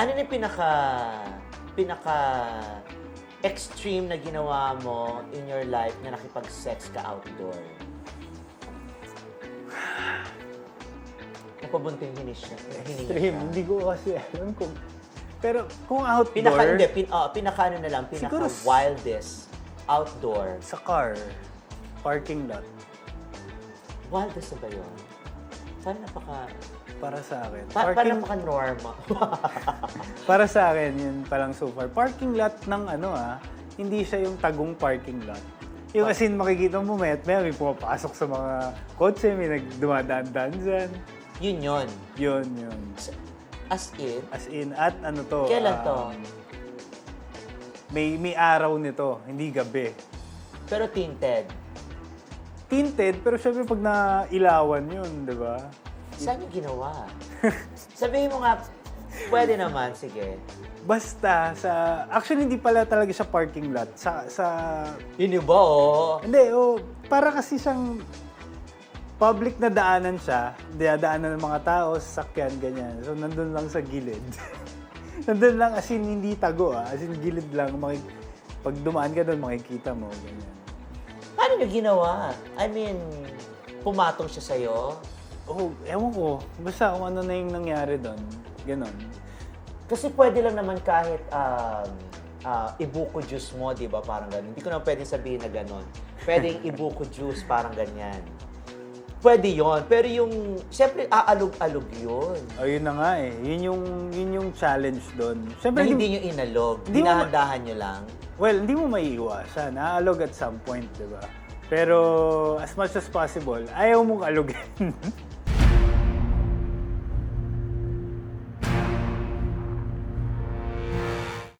Ano yung pinaka, pinaka extreme na ginawa mo in your life na nakipag-sex ka outdoor? Napabunting hinis hininga Extreme, hindi ko kasi alam kung... Pero kung outdoor, Pinaka, hindi, pin, oh, pinaka ano na lang, pinaka Siguro wildest outdoor. sa car, parking lot, Wildest na ba yun? Parang napaka, para sa akin. pa, parang parking, napaka normal. para sa akin, yun palang so far. Parking lot ng ano ah, hindi siya yung tagong parking lot. Yung as in, makikita mo, may at may, may pumapasok sa mga kotse, may nagdumadaan-daan dyan. yun yun. Yun, yun. As in, As in, at ano to? kailan to? um, May, may araw nito, hindi gabi. Pero tinted. Tinted, pero syempre pag nailawan yun, di ba? Saan yung ginawa? Sabihin mo nga, pwede naman, sige. Basta sa... Actually, hindi pala talaga siya parking lot. Sa... sa Yun yung ba, oh? hindi, oh, para kasi siyang public na daanan siya. Daanan ng mga tao, sasakyan, ganyan. So, nandun lang sa gilid. nandun lang, as in, hindi tago, ah. As in, gilid lang. Makik- pag dumaan ka doon, makikita mo, ganyan. Paano nyo ginawa? I mean, pumatong siya sa'yo? Oh, ewan ko. Basta kung ano na yung nangyari doon. Ganon. Kasi pwede lang naman kahit um, ah, ibuko juice mo, di ba? Parang ganun. Hindi ko na pwede sabihin na ganun. Pwedeng ibuko juice, parang ganyan. Pwede yon Pero yung, siyempre, aalog-alog yun. Oh, yun na nga eh. Yun yung, yun yung challenge doon. Na Siyempre, hindi nyo inalog. Hindi mo- Dinahandahan nyo lang. Well, hindi mo maiiwasan. Aalog at some point, di ba? Pero as much as possible, ayaw mong alugin.